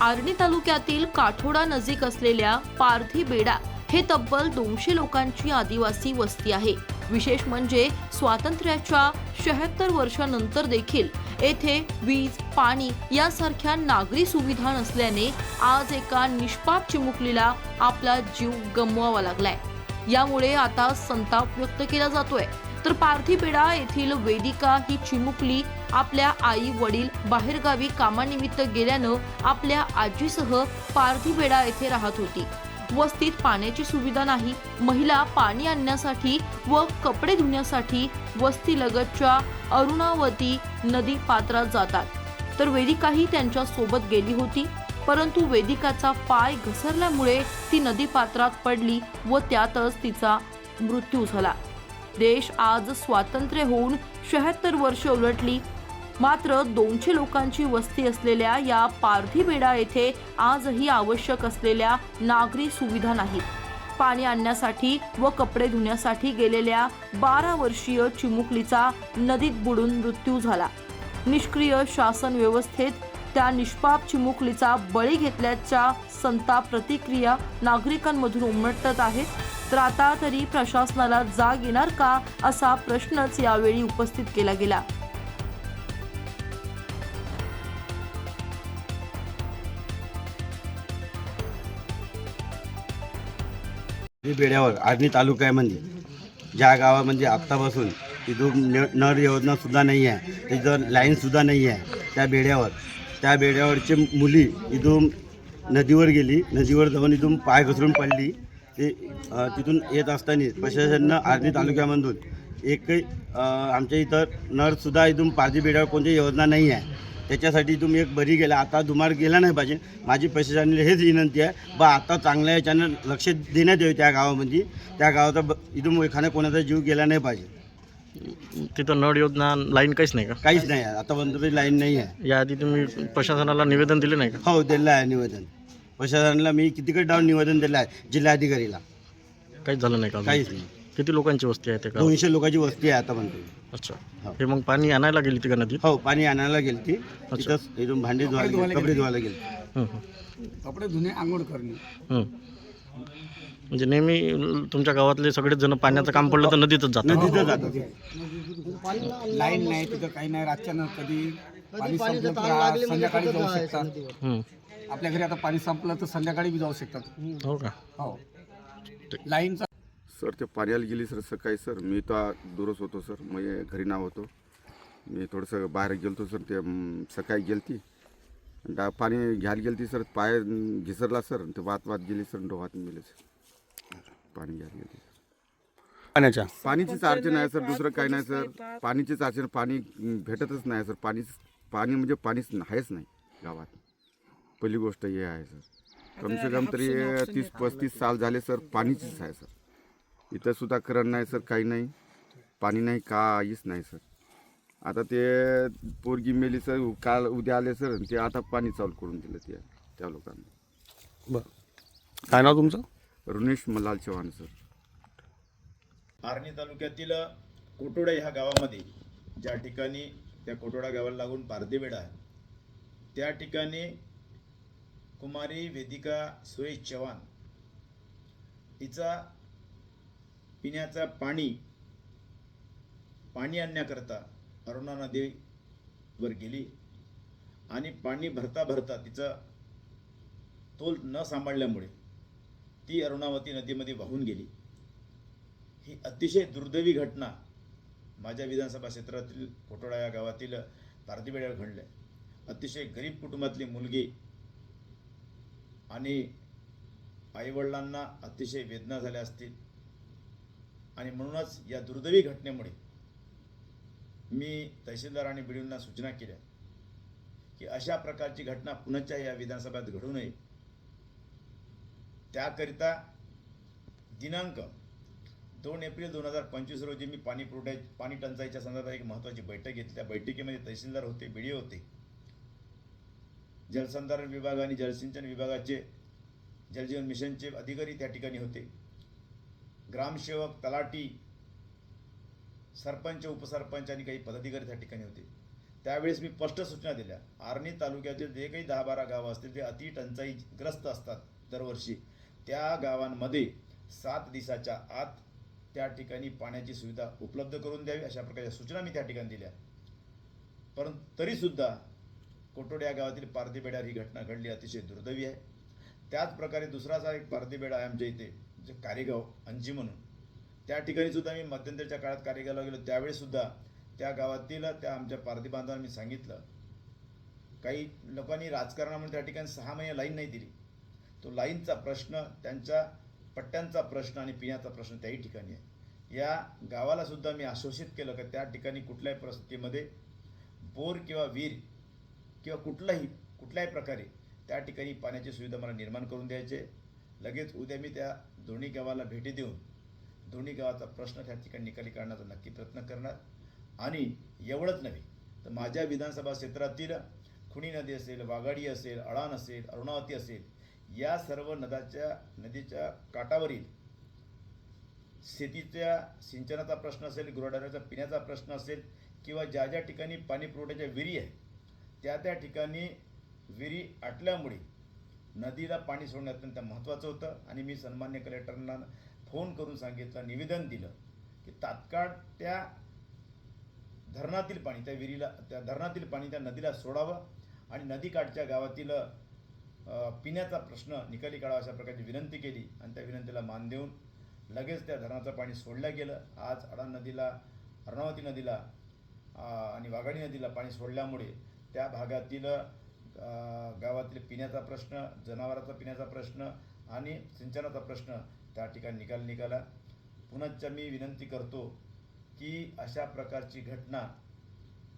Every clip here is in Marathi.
आर्णी तालुक्यातील काठोडा नजीक असलेल्या पारधी बेडा हे तब्बल दोनशे लोकांची आदिवासी वस्ती आहे. विशेष म्हणजे स्वातंत्र्याच्या शहात्तर वर्षानंतर देखील येथे वीज पाणी यासारख्या नागरी सुविधा नसल्याने आज एका निष्पाप चिमुकलीला आपला जीव गमवावा लागलाय. यामुळे आता संताप व्यक्त केला जातोय. तर पार्थिपेडा येथील वेदिका ही चिमुकली आपल्या आई वडील बाहेरगावी कामानिमित्त गेल्यानं आपल्या आजीसह पार्थिपेडा येथे राहत होती. वस्तीत पाण्याची सुविधा नाही महिला पाणी आणण्यासाठी व कपडे धुण्यासाठी वस्तीलगतच्या अरुणावती नदी पात्रात जातात. तर वेदिकाही त्यांच्यासोबत गेली होती परंतु वेदिकाचा पाय घसरल्यामुळे ती नदी पात्रात पडली व त्यातच तिचा मृत्यू झाला. देश आज स्वातंत्र्य होऊन शहात्तर वर्ष उलटली. मात्र दोनशे लोकांची वस्ती असलेल्या या पारधीबेडा येथे आजही आवश्यक असलेल्या नागरी सुविधा नाहीत. पाणी आणण्यासाठी व कपडे धुण्यासाठी गेलेल्या बारा वर्षीय चिमुकलीचा नदीत बुडून मृत्यू झाला. निष्क्रिय शासन व्यवस्थेत त्या निष्पाप चिमुकलीचा बळी घेतल्याच्या संताप प्रतिक्रिया नागरिकांमधून उमटत आहेत तर आता तरी प्रशासनाला जाग येणार का असा प्रश्नच यावेळी उपस्थित केला गेला. बेड्यावर आर्णी तालुक्यामध्ये म्हणजे. ज्या गावामध्ये आत्तापासून तिथून न नळ योजना सुद्धा नाही आहे तिथं लाईनसुद्धा नाही आहे त्या बेड्यावर. त्या बेड्यावरची मुली इथून नदीवर गेली. नदीवर जाऊन इथून पाय घसरून पडली. ते तिथून येत असताना प्रशासनानं आर्णी तालुक्यामधून एकही आमच्या इथं नर्ससुद्धा इथून पारधी बेड्यावर कोणती योजना नाही आहे. त्याच्यासाठी तुम्ही एक बरी गेला. आता दुमार गेला नाही पाहिजे. माझी प्रशासनाला हेच विनंती आहे. बा आता चांगल्या याच्यानं लक्ष देण्यात यावे त्या गावामध्ये. त्या गावाचा ब- इथून एखाद्या कोणाचा जीव गेला नाही पाहिजे. तिथं नळ योजना लाईन काहीच नाही का? काहीच नाही आहे. आतापर्यंत तरी लाईन नाही आहे. याआधी तुम्ही प्रशासनाला निवेदन दिले नाही का? हो दिलं आहे निवेदन. प्रशासनाला मी कितीकडे डाऊन निवेदन दिलं आहे जिल्हाधिकारीला. काहीच झालं नाही का अजून? काहीच नाही. किती लोकांची वस्ती आहे ते का? दोनशे लोकांची वस्ती आहे आतापर्यंत अच्छा. हो. हे मग पाणी आणायला गेली ती का नदीत? हो पाणी आणायला गेली ती अच्छा. तिथंच इथून भांडी धुवायला गेली कपडे धुवायला गेली. हं, हं. कपडे धुणे आंघोळ करणे. हं. म्हणजे नेहमी तुमच्या गावातले सगळेच जण पाण्याचं काम पडलं तर नदीतच जातात. नदीतच जातात. लाईन नाही तिथं काही नाही रातच्यानं कधी पाणी संपलं तर आज संध्याकाळी जाऊ शकतात. हं. आपल्या घरी आता पाणी संपलं तर संध्याकाळी बी जाऊ शकतात. हो का? हो. लाईनचा सर ते पाण्याला गेली सर सकाळी सर. मी तर दूरच होतो सर. म्हणजे घरी नाव होतो. मी थोडंसं बाहेर गेलतो सर. ते अं, सकाळी गेलती. डा पाणी घ्यायला गेलती सर. पाय अं, घिसरला सर. ते वात वात गेली सर. डोहात गेले सर. पाणी घ्यायला गेली पाण्याच्या? पाणीचीच अडचण आहे सर दुसरं काही नाही सर. पाणीचीच अडचण पाणी भेटतच नाही सर. पाणीच पाणी म्हणजे पाणीच आहेच नाही गावात. पहिली गोष्ट हे आहे सर. कमसे कम तरी तीस पस्तीस साल झाले सर पाणीचीच आहे सर. इथं सुद्धा करण नाही सर काही नाही. पाणी नाही काहीच नाही सर. आता ते पोरगी मेली सर काल उद्या आले सर ते आता पाणी चालू करून दिलं ते त्या लोकांना. बरं. काय नाव तुमचं? रुनेश मल्हार चव्हाण सर. आर्णी तालुक्यातील कोटोडा ह्या गावामध्ये ज्या ठिकाणी त्या कोटोडा गावाला लागून पारदेवेडा आहे त्या ठिकाणी कुमारी वेदिका सुरेश चव्हाण तिचा पिण्याचा पाणी पाणी आणण्याकरता अरुणा नदीवर गेली आणि पाणी भरता भरता तिचा तोल न सांभाळल्यामुळे ती अरुणावती नदीमध्ये वाहून गेली. ही अतिशय दुर्दैवी घटना माझ्या विधानसभा क्षेत्रातील कोटोळा या गावातील पारदीवेड्यावर घडलं अतिशय गरीब कुटुंबातली मुलगी आणि आईवडिलांना अतिशय वेदना झाल्या असतील. आणि म्हणूनच या दुर्दैवी घटनेमुळे मी तहसीलदार आणि बिडींना सूचना केल्या की अशा प्रकारची घटना पुनश्च या विधानसभेत घडू नये. त्याकरिता दिनांक दोन एप्रिल दोन हजार पंचवीस रोजी मी पाणी पुरवठ्या पाणी टंचाईच्या संदर्भात एक महत्त्वाची बैठक घेतली. त्या बैठकीमध्ये तहसीलदार होते बी होते. जलसंधारण विभाग आणि जलसिंचन विभागाचे जलजीवन मिशनचे अधिकारी त्या ठिकाणी होते. ग्रामसेवक तलाटी सरपंच उपसरपंच आणि काही पदाधिकारी त्या ठिकाणी होते. त्यावेळेस मी स्पष्ट सूचना दिल्या. आर्णी तालुक्यातील जे काही दहा बारा गावं असतील ते अति टंचाईग्रस्त असतात दरवर्षी. त्या गावांमध्ये सात दिवसाच्या आत त्या ठिकाणी पाण्याची सुविधा उपलब्ध करून द्यावी अशा प्रकारच्या सूचना मी त्या ठिकाणी दिल्या. परंतु तरीसुद्धा कोटोडे या गावातील पारधीबेड्यावर ही घटना घडली अतिशय दुर्दैवी आहे. त्याच प्रकारे दुसराचा एक पार्थिबेडा आहे आमच्या इथे जे कारेगाव अंजी म्हणून. त्या ठिकाणी सुद्धा मी मध्यंतरीच्या काळात कारेगावला गेलो. त्यावेळी सुद्धा त्या गावातील त्या आमच्या पारधी बांधवांना मी सांगितलं काही लोकांनी राजकारणामुळे त्या ठिकाणी सहा महिने लाईन नाही दिली. तो लाईनचा प्रश्न त्यांच्या पट्ट्यांचा प्रश्न आणि पिण्याचा प्रश्न त्याही ठिकाणी आहे. या गावाला सुद्धा मी आश्वासित केलं का त्या ठिकाणी कुठल्याही परिस्थितीमध्ये बोर किंवा विहीर किंवा कुठलाही कुठल्याही प्रकारे त्या ठिकाणी पाण्याची सुविधा मला निर्माण करून द्यायचे लगेच उद्या मी त्या दोन्ही गावाला भेटी देऊन दोन्ही गावाचा प्रश्न त्या ठिकाणी निकाली काढण्याचा नक्की प्रयत्न करणार. आणि एवढंच नव्हे तर माझ्या विधानसभा क्षेत्रातील खुणी नदी असेल वाघाडी असेल अळाण असेल अरुणावती असेल या सर्व नद्याच्या नदीच्या काठावरील शेतीच्या सिंचनाचा प्रश्न असेल गुराढोराचा पिण्याचा प्रश्न असेल किंवा ज्या ज्या ठिकाणी पाणी पुरवठ्याच्या विहिरी आहे त्या त्या ठिकाणी विहिरी आटल्यामुळे नदीला पाणी सोडणे अत्यंत महत्त्वाचं होतं. आणि मी सन्मान्य कलेक्टरांना फोन करून सांगितलं निवेदन दिलं की तात्काळ त्या धरणातील पाणी त्या विहिरीला त्या धरणातील पाणी त्या नदीला सोडावं आणि नदीकाठच्या गावातील पिण्याचा प्रश्न निकाली काढा अशा प्रकारची विनंती केली आणि त्या विनंतीला मान देऊन लगेच त्या धरणाचं पाणी सोडलं गेलं. आज अडा नदीला अर्णावती नदीला आणि वाघाडी नदीला पाणी सोडल्यामुळे त्या भागातील गावातील पिण्याचा प्रश्न जनावराचा पिण्याचा प्रश्न आणि सिंचनाचा प्रश्न त्या ठिकाणी निकाल निघाला. पुनश्च मी विनंती करतो की अशा प्रकारची घटना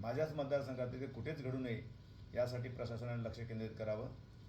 माझ्याच मतदारसंघात तिथे कुठेच घडू नये यासाठी प्रशासनाने लक्ष केंद्रित करावं.